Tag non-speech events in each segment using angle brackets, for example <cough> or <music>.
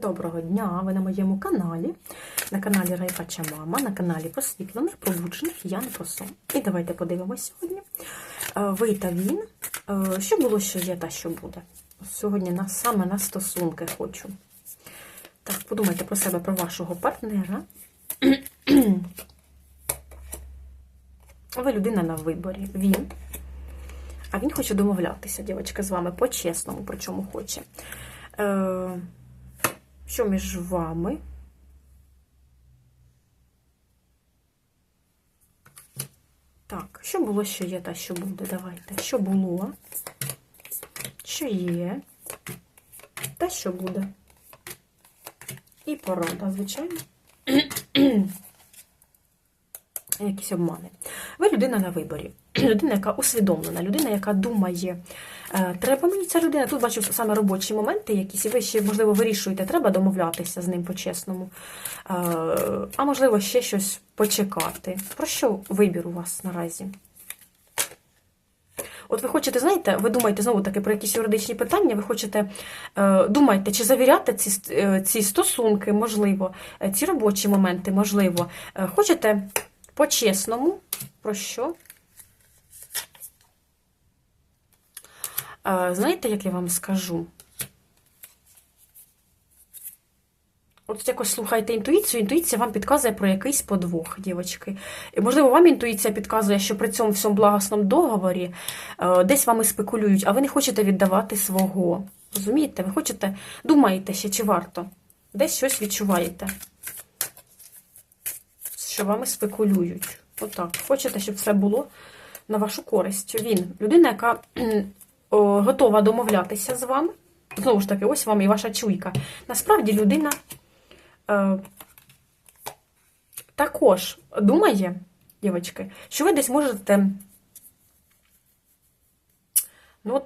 Доброго дня! Ви на моєму каналі, на каналі Райпача Мама, на каналі просвітлених, пробуджених, я не про сон. І давайте подивимось сьогодні. Е, Ви та він. Е, Що було, що є, та що буде. Сьогодні на, саме на стосунки хочу. Так, подумайте про себе, про вашого партнера. Ви людина на виборі. Він. А він хоче домовлятися, дівчатка, з вами по-чесному, причому хоче. Що між вами? Так, що було, що є, та що буде? Давайте. Що було? Що є? Та що буде? І порада, звичайно. Якісь обмани. Ви людина на виборі. Людина, яка усвідомлена, людина, яка думає, треба мені ця людина. Тут бачу саме робочі моменти якісь, і ви ще, можливо, вирішуєте, треба домовлятися з ним по-чесному. Е, А можливо, ще щось почекати. Про що вибір у вас наразі? От ви хочете, знаєте, ви думаєте знову таки про якісь юридичні питання, ви хочете, е, думаєте, чи завіряти ці, е, ці стосунки, можливо, е, ці робочі моменти, можливо. Е, хочете по-чесному, про що? Знаєте, як я вам скажу? От якось слухайте інтуїцію, інтуїція вам підказує про якийсь подвох, дівчатки. І, можливо, вам інтуїція підказує, що при цьому всьому благосному договорі е, десь вами спекулюють, а ви не хочете віддавати свого. Розумієте? Ви хочете, думаєте ще, чи варто. Десь щось відчуваєте, що вами спекулюють. Отак. Хочете, щоб все було на вашу користь. Він людина, яка готова домовлятися з вами. Знову ж таки, ось вам і ваша чуйка. Насправді людина е, також думає, дівчатки, що ви десь можете ну,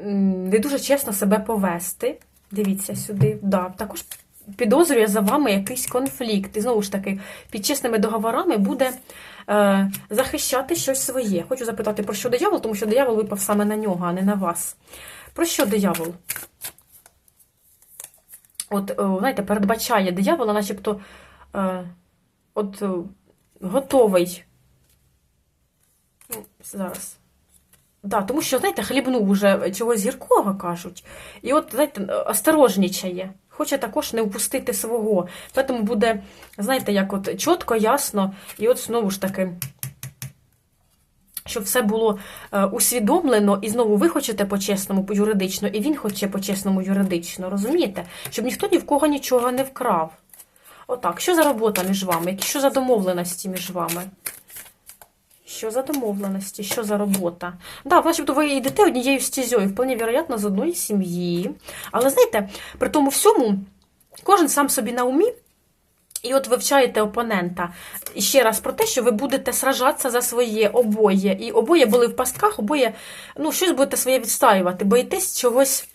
не дуже чесно себе повести. Дивіться сюди. Да, також підозрює за вами якийсь конфлікт. І знову ж таки, під чесними договорами буде е, захищати щось своє. Хочу запитати, про що диявол, тому що диявол випав саме на нього, а не на вас. Про що диявол? От, е, знаєте, передбачає диявола, начебто е, от, е, готовий. Ну, зараз. Да, тому що, знаєте, хлібнув уже чогось гіркого, кажуть. І от, знаєте, осторожнічає. Хоче також не впустити свого. Тому буде, знаєте, як от чітко, ясно, і от знову ж таки, щоб все було е, усвідомлено, і знову ви хочете по-чесному, по-юридично, і він хоче по-чесному юридично, розумієте? Щоб ніхто ні в кого нічого не вкрав. Отак, що за робота між вами? Що за домовленості між вами? Що за домовленості, що за робота? Да, начебто ви йдете однією стезьою, вполне вероятно, з одної сім'ї. Але знаєте, при тому всьому, кожен сам собі на умі, і от вивчаєте опонента. І ще раз про те, що ви будете сражатися за своє обоє. І обоє були в пастках, обоє, ну, щось будете своє відстаювати. Боїтесь чогось,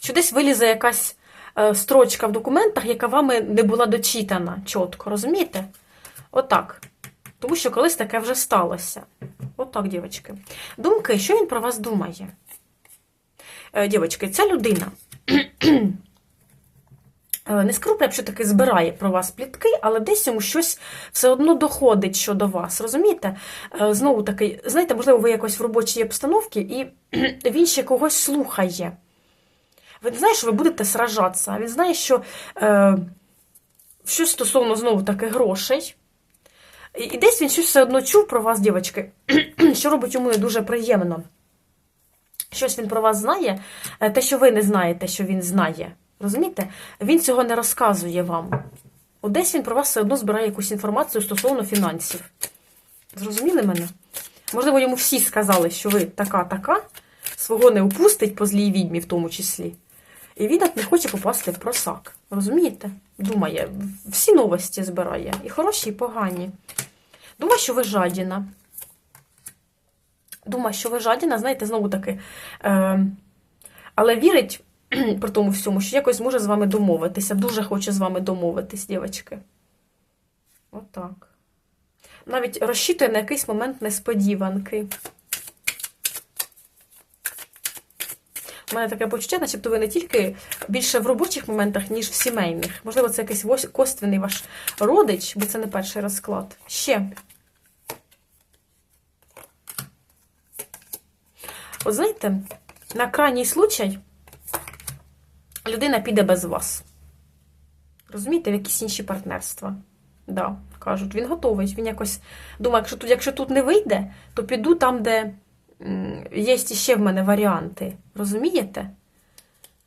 що десь вилізе якась е, строчка в документах, яка вами не була дочитана чітко, розумієте? Отак. Тому що колись таке вже сталося. Отак, дівчатки. Думки, що він про вас думає? Е, Дівчатки, ця людина <clears throat> е, не скрупля, якщо таки збирає про вас плітки, але десь йому щось все одно доходить щодо вас. Розумієте? Е, Знову таки, знаєте, можливо, ви якось в робочій обстановці, і <clears throat> він ще когось слухає. Він знає, що ви будете сражатися, він знає, що е, щось стосовно знову таки грошей. І десь він щось все одно чув про вас, дівчатки, <clears throat> що робить йому дуже приємно. Щось він про вас знає, е, те, що ви не знаєте, що він знає. Розумієте? Він цього не розказує вам. От десь він про вас все одно збирає якусь інформацію стосовно фінансів. Зрозуміли мене? Можливо, йому всі сказали, що ви така-така, свого не упустить по злій відьмі в тому числі. І він не хоче попасти в просак. Розумієте? Думає, всі новості збирає. І хороші, і погані. Думає, що ви жадіна. Думає, що ви жадіна, знаєте, знову таки. Е, але вірить <clears throat> при тому всьому, що якось зможе з вами домовитися. Дуже хоче з вами домовитись, дівчатки. Отак. Навіть розчитує на якийсь момент несподіванки. У мене таке почуття, начебто ви не тільки більше в робочих моментах, ніж в сімейних. Можливо, це якийсь вось- ваш родич, бо це не перший розклад. Ще. От знаєте, на крайній случай людина піде без вас. Розумієте, в якісь інші партнерства. Да, кажуть, він готовий. Він якось думає, якщо тут, якщо тут не вийде, то піду там, де є ще в мене варіанти. Розумієте?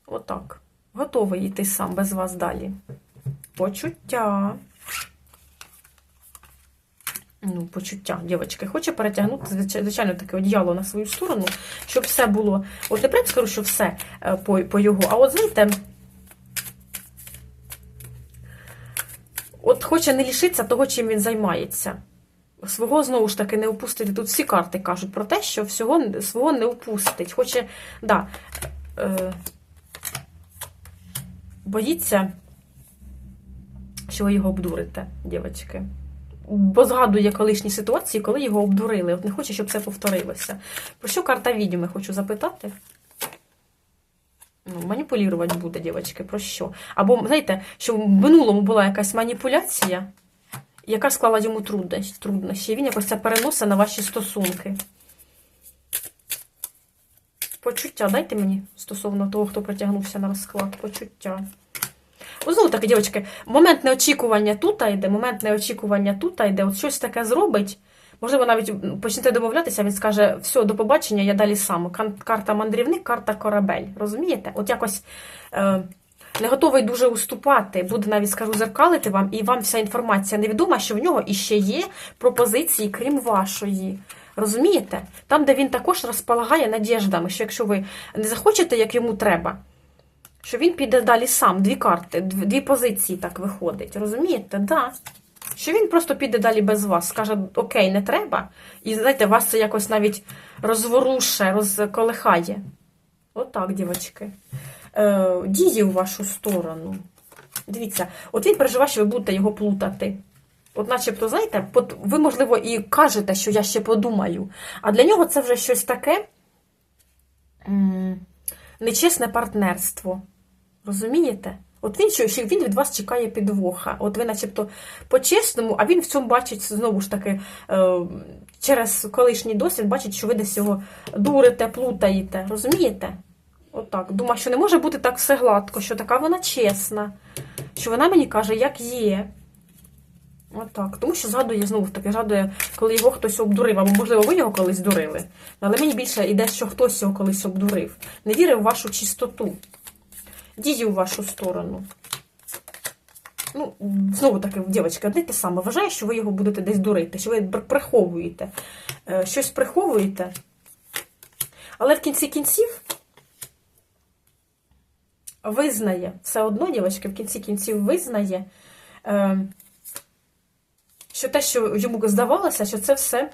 Отак. Готовий йти сам без вас далі. Почуття. Ну, почуття, дівчатки, хоче перетягнути, звичайно, таке одіяло на свою сторону, щоб все було. От не прям скажу, що все е, по, по його, а от знаєте, от хоче не лишитися того, чим він займається. Свого знову ж таки не упустити. Тут всі карти кажуть про те, що всього свого не упустить. Хоче, да, е, боїться, що ви його обдурите, дівчатки. Бо згадує колишні ситуації, коли його обдурили. От не хоче, щоб це повторилося. Про що карта відьми, хочу запитати? Ну, маніпулювати буде, дівчатки, про що? Або, знаєте, що в минулому була якась маніпуляція, яка склала йому труднощ- труднощі, він якось це переносить на ваші стосунки. Почуття дайте мені стосовно того, хто притягнувся на розклад. Почуття. Знову таки, дівчатки, момент неочікування тут йде, момент неочікування тут йде, от щось таке зробить. Можливо, навіть почнете домовлятися, він скаже, все, до побачення, я далі сам. Карта мандрівник, карта корабель. Розумієте? От якось е, не готовий дуже уступати, буде навіть, скажу, зеркалити вам, і вам вся інформація невідома, що в нього іще є пропозиції, крім вашої. Розумієте? Там, де він також розполагає надіждами, що якщо ви не захочете, як йому треба, що він піде далі сам, дві карти, дві позиції так виходить. Розумієте? Да. Що він просто піде далі без вас, скаже, окей, не треба. І знаєте, вас це якось навіть розворуше, розколихає. Отак, дівчатки. Е, дії у вашу сторону. Дивіться, от він переживає, що ви будете його плутати. От, начебто, знаєте, ви, можливо, і кажете, що я ще подумаю. А для нього це вже щось таке нечесне партнерство. Розумієте? От він що він від вас чекає підвоха. От ви, начебто, по-чесному, а він в цьому бачить знову ж таки е, через колишній досвід, бачить, що ви десь його дурите, плутаєте. Розумієте? Отак. Думаю, що не може бути так все гладко, що така вона чесна, що вона мені каже, як є. Отак. Тому що згадує знову ж таки, згадує, коли його хтось обдурив, або, можливо, ви його колись дурили. Але мені більше йде, що хтось його колись обдурив. Не вірив в вашу чистоту. Дії у вашу сторону. Ну, знову таки, дівчатка, одне те саме. Вважає, що ви його будете десь дурити, що ви приховуєте. Е, Щось приховуєте. Але в кінці кінців визнає, все одно, дівчатки, в кінці кінців визнає, е, що те, що йому здавалося, що це все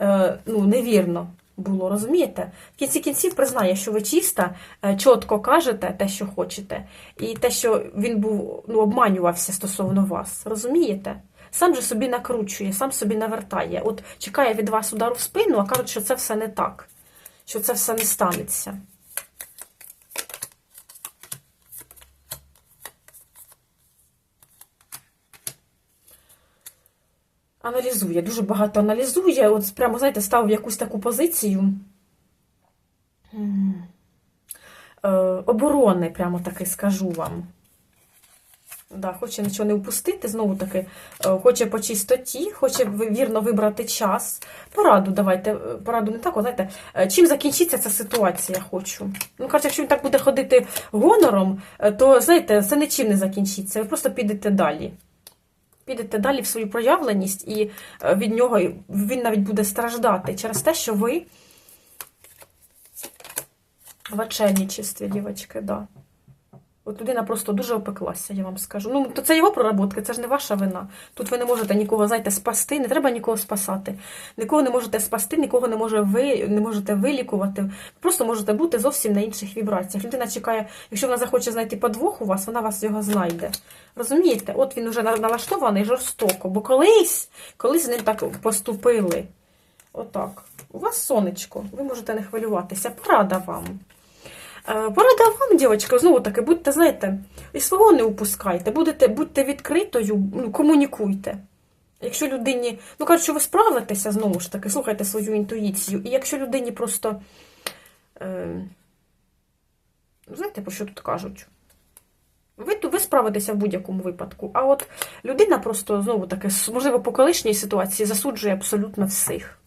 е, ну, невірно було, розумієте? В кінці кінців признає, що ви чиста, е, чітко кажете те, що хочете, і те, що він був ну, обманювався стосовно вас, розумієте? Сам же собі накручує, сам собі навертає. От чекає від вас удару в спину, а кажуть, що це все не так, що це все не станеться. Аналізує, дуже багато аналізує. От прямо, знаєте, став в якусь таку позицію е, оборони, прямо таки скажу вам. Да, хоче нічого не впустити, знову таки, е, хоче по чистоті, хоче вірно вибрати час. Пораду давайте, е, пораду не так, от, знаєте, чим закінчиться ця ситуація, хочу. Ну, каже, якщо він так буде ходити гонором, то, знаєте, це нічим не закінчиться, ви просто підете далі. Підете далі в свою проявленість, і е, від нього він навіть буде страждати через те, що ви в отчайничестві, дівочки, да. От людина просто дуже опеклася, я вам скажу. Ну, то це його проработки, це ж не ваша вина. Тут ви не можете нікого, знаєте, спасти, не треба нікого спасати. Нікого не можете спасти, нікого не, може ви, не можете вилікувати. Просто можете бути зовсім на інших вібраціях. Людина чекає, якщо вона захоче знайти подвох у вас, вона вас його знайде. Розумієте? От він вже налаштований жорстоко, бо колись, колись з ним так поступили. Отак. У вас сонечко, ви можете не хвилюватися. Порада вам. Е, Порада вам, дівчатка, знову таки, будьте, знаєте, і свого не упускайте, будете, будьте відкритою, ну, комунікуйте. Якщо людині, ну кажуть, що ви справитеся, знову ж таки, слухайте свою інтуїцію. І якщо людині просто. Е, знаєте, про що тут кажуть? Ви, ви справитеся в будь-якому випадку. А от людина просто, знову таки, можливо, по колишній ситуації засуджує абсолютно всіх.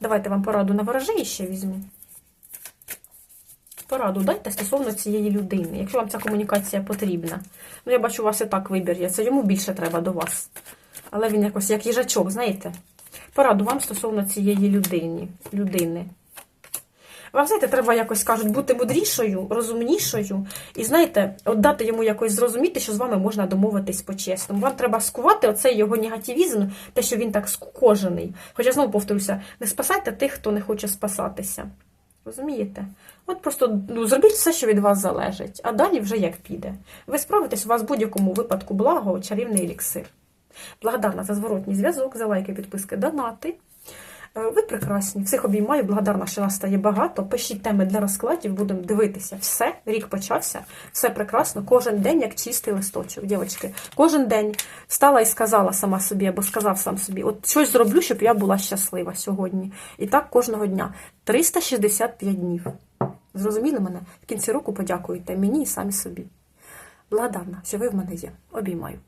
Давайте вам пораду на ворожеї ще візьму. Пораду дайте стосовно цієї людини, якщо вам ця комунікація потрібна. Ну, я бачу, у вас і так вибір є. Це йому більше треба до вас. Але він якось як їжачок, знаєте? Пораду вам стосовно цієї людини. людини. Вам, знаєте, треба якось кажуть, бути мудрішою, розумнішою, і знаєте, от дати йому якось зрозуміти, що з вами можна домовитись по-чесному. Вам треба скувати оцей його негативізм, те, що він так скукожений. Хоча знову повторюся, не спасайте тих, хто не хоче спасатися. Розумієте? От просто ну, зробіть все, що від вас залежить, а далі вже як піде. Ви справитесь, у вас в будь-якому випадку благо, чарівний еліксир. Благодарна за зворотній зв'язок, за лайки, підписки, донати. Е, Ви прекрасні, всіх обіймаю, благодарна, що нас стає багато. Пишіть теми для розкладів, будемо дивитися. Все, рік почався, все прекрасно. Кожен день як чистий листочок, дівчатки. Кожен день встала і сказала сама собі, або сказав сам собі, от щось зроблю, щоб я була щаслива сьогодні. І так кожного дня. 365 днів. Зрозуміли мене? В кінці року подякуйте мені і самі собі. Благодарна, що ви в мене є. Обіймаю.